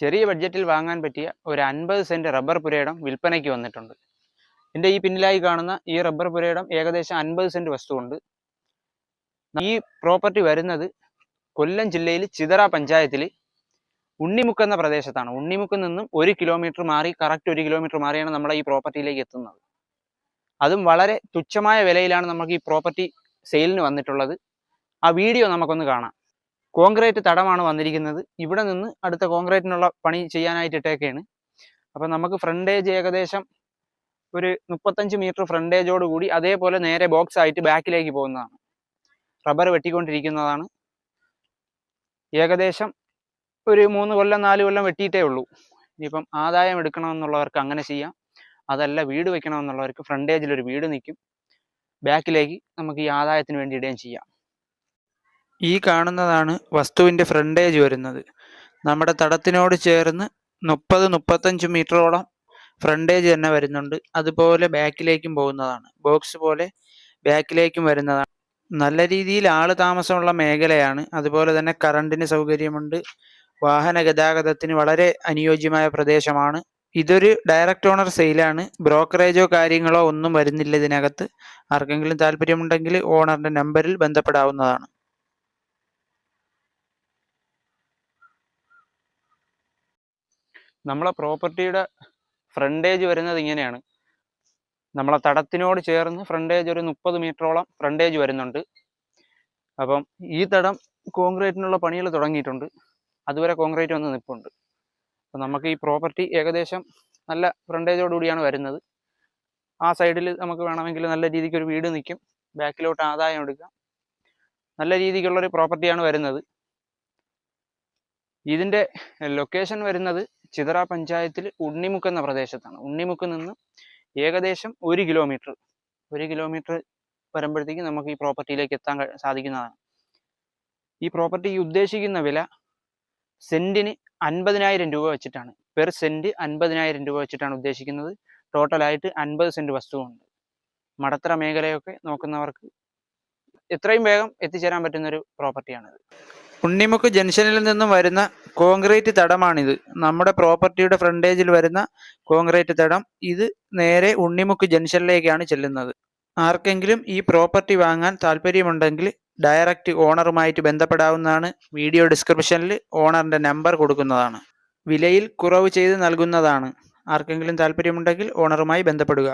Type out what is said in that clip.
ചെറിയ ബഡ്ജറ്റിൽ വാങ്ങാൻ പറ്റിയ ഒരു അൻപത് സെന്റ് റബ്ബർ പുരയിടം വിൽപ്പനയ്ക്ക് വന്നിട്ടുണ്ട്. എന്റെ ഈ പിന്നിലായി കാണുന്ന ഈ റബ്ബർ പുരയിടം ഏകദേശം അൻപത് സെന്റ് വസ്തുവുണ്ട്. ഈ പ്രോപ്പർട്ടി വരുന്നത് കൊല്ലം ജില്ലയിൽ ചിതറ പഞ്ചായത്തിൽ ഉണ്ണിമുക്ക് എന്ന പ്രദേശത്താണ്. ഉണ്ണിമുക്കിൽ നിന്നും ഒരു കിലോമീറ്റർ മാറി കറക്റ്റ് ഒരു കിലോമീറ്റർ മാറിയാണ് നമ്മൾ ഈ പ്രോപ്പർട്ടിയിലേക്ക് എത്തുന്നത്. അതും വളരെ തുച്ഛമായ വിലയിലാണ് നമുക്ക് ഈ പ്രോപ്പർട്ടി സെയിലിന് വന്നിട്ടുള്ളത്. ആ വീഡിയോ നമുക്കൊന്ന് കാണാം. കോൺക്രീറ്റ് തടമാണ് വന്നിരിക്കുന്നത്. ഇവിടെ നിന്ന് അടുത്ത കോൺക്രീറ്റിനുള്ള പണി ചെയ്യാനായിട്ട് ഇട്ടേക്കാണ് അപ്പം നമുക്ക് ഫ്രണ്ടേജ് ഏകദേശം ഒരു മുപ്പത്തഞ്ച് മീറ്റർ ഫ്രണ്ടേജോട് കൂടി അതേപോലെ നേരെ ബോക്സ് ആയിട്ട് ബാക്കിലേക്ക് പോകുന്നതാണ്. റബ്ബർ വെട്ടിക്കൊണ്ടിരിക്കുന്നതാണ്. ഏകദേശം ഒരു മൂന്ന് കൊല്ലം നാല് കൊല്ലം വെട്ടിയിട്ടേ ഉള്ളൂ. ഇനിയിപ്പം ആദായം എടുക്കണമെന്നുള്ളവർക്ക് അങ്ങനെ ചെയ്യാം. അതല്ല വീട് വെക്കണമെന്നുള്ളവർക്ക് ഫ്രണ്ടേജിൽ ഒരു വീട് നിൽക്കും. ബാക്കിലേക്ക് നമുക്ക് ഈ ആദായത്തിന് വേണ്ടി ഇടുകയും ചെയ്യാം. ഈ കാണുന്നതാണ് വസ്തുവിന്റെ ഫ്രണ്ടേജ് വരുന്നത്. നമ്മുടെ തടത്തിനോട് ചേർന്ന് മുപ്പത് മുപ്പത്തഞ്ച് മീറ്ററോളം ഫ്രണ്ടേജ് തന്നെ വരുന്നുണ്ട്. അതുപോലെ ബാക്കിലേക്കും പോകുന്നതാണ്. ബോക്സ് പോലെ ബാക്കിലേക്കും വരുന്നതാണ്. നല്ല രീതിയിൽ ആൾ താമസമുള്ള മേഖലയാണ്. അതുപോലെ തന്നെ കറണ്ടിന് സൗകര്യമുണ്ട്. വാഹന ഗതാഗതത്തിന് വളരെ അനുയോജ്യമായ പ്രദേശമാണ്. ഇതൊരു ഡയറക്റ്റ് ഓണർ സെയിലാണ്. ബ്രോക്കറേജോ കാര്യങ്ങളോ ഒന്നും വരുന്നില്ല ഇതിനകത്ത്. ആർക്കെങ്കിലും താല്പര്യമുണ്ടെങ്കിൽ ഓണറിന്റെ നമ്പറിൽ ബന്ധപ്പെടാവുന്നതാണ്. നമ്മളെ പ്രോപ്പർട്ടിയുടെ ഫ്രണ്ടേജ് വരുന്നത് ഇങ്ങനെയാണ്. നമ്മളെ തടത്തിനോട് ചേർന്ന് ഫ്രണ്ടേജ് ഒരു മുപ്പത് മീറ്ററോളം ഫ്രണ്ടേജ് വരുന്നുണ്ട്. അപ്പം ഈ തടം കോൺക്രീറ്റിനുള്ള പണികൾ തുടങ്ങിയിട്ടുണ്ട്. അതുവരെ കോൺക്രീറ്റ് വന്ന് നിൽപ്പുണ്ട് അപ്പം നമുക്ക് ഈ പ്രോപ്പർട്ടി ഏകദേശം നല്ല ഫ്രണ്ടേജോടുകൂടിയാണ് വരുന്നത്. ആ സൈഡിൽ നമുക്ക് വേണമെങ്കിൽ നല്ല രീതിക്ക് ഒരു വീട് നിൽക്കും. ബാക്കിലോട്ട് ആദായം എടുക്കാം. നല്ല രീതിക്കുള്ളൊരു പ്രോപ്പർട്ടിയാണ് വരുന്നത്. ഇതിന്റെ ലൊക്കേഷൻ വരുന്നത് ചിതറ പഞ്ചായത്തിൽ ഉണ്ണിമുക്ക് എന്ന പ്രദേശത്താണ്. ഉണ്ണിമുക്ക് നിന്ന് ഏകദേശം ഒരു കിലോമീറ്റർ ഒരു കിലോമീറ്റർ വരുമ്പോഴത്തേക്ക് നമുക്ക് ഈ പ്രോപ്പർട്ടിയിലേക്ക് എത്താൻ സാധിക്കുന്നതാണ്. ഈ പ്രോപ്പർട്ടി ഉദ്ദേശിക്കുന്ന വില സെന്റിന് അൻപതിനായിരം രൂപ വെച്ചിട്ടാണ്. പെർ സെന്റ് അൻപതിനായിരം രൂപ വെച്ചിട്ടാണ് ഉദ്ദേശിക്കുന്നത്. ടോട്ടലായിട്ട് അൻപത് സെന്റ് വസ്തുവുണ്ട്. മടത്തറ മേഖലയൊക്കെ നോക്കുന്നവർക്ക് എത്രയും വേഗം എത്തിച്ചേരാൻ പറ്റുന്നൊരു പ്രോപ്പർട്ടിയാണിത് ഉണ്ണിമുക്ക് ജംഗ്ഷനിൽ നിന്നും വരുന്ന കോൺക്രീറ്റ് തടമാണിത്. നമ്മുടെ പ്രോപ്പർട്ടിയുടെ ഫ്രണ്ടേജിൽ വരുന്ന കോൺക്രീറ്റ് തടം. ഇത് നേരെ ഉണ്ണിമുക്ക് ജംഗ്ഷനിലേക്കാണ് ചെല്ലുന്നത്. ആർക്കെങ്കിലും ഈ പ്രോപ്പർട്ടി വാങ്ങാൻ താല്പര്യമുണ്ടെങ്കിൽ ഡയറക്റ്റ് ഓണറുമായിട്ട് ബന്ധപ്പെടാവുന്നതാണ് വീഡിയോ ഡിസ്ക്രിപ്ഷനിൽ ഓണറിന്റെ നമ്പർ കൊടുക്കുന്നതാണ്. വിലയിൽ കുറവ് ചെയ്ത് നൽകുന്നതാണ്. ആർക്കെങ്കിലും താല്പര്യമുണ്ടെങ്കിൽ ഓണറുമായി ബന്ധപ്പെടുക.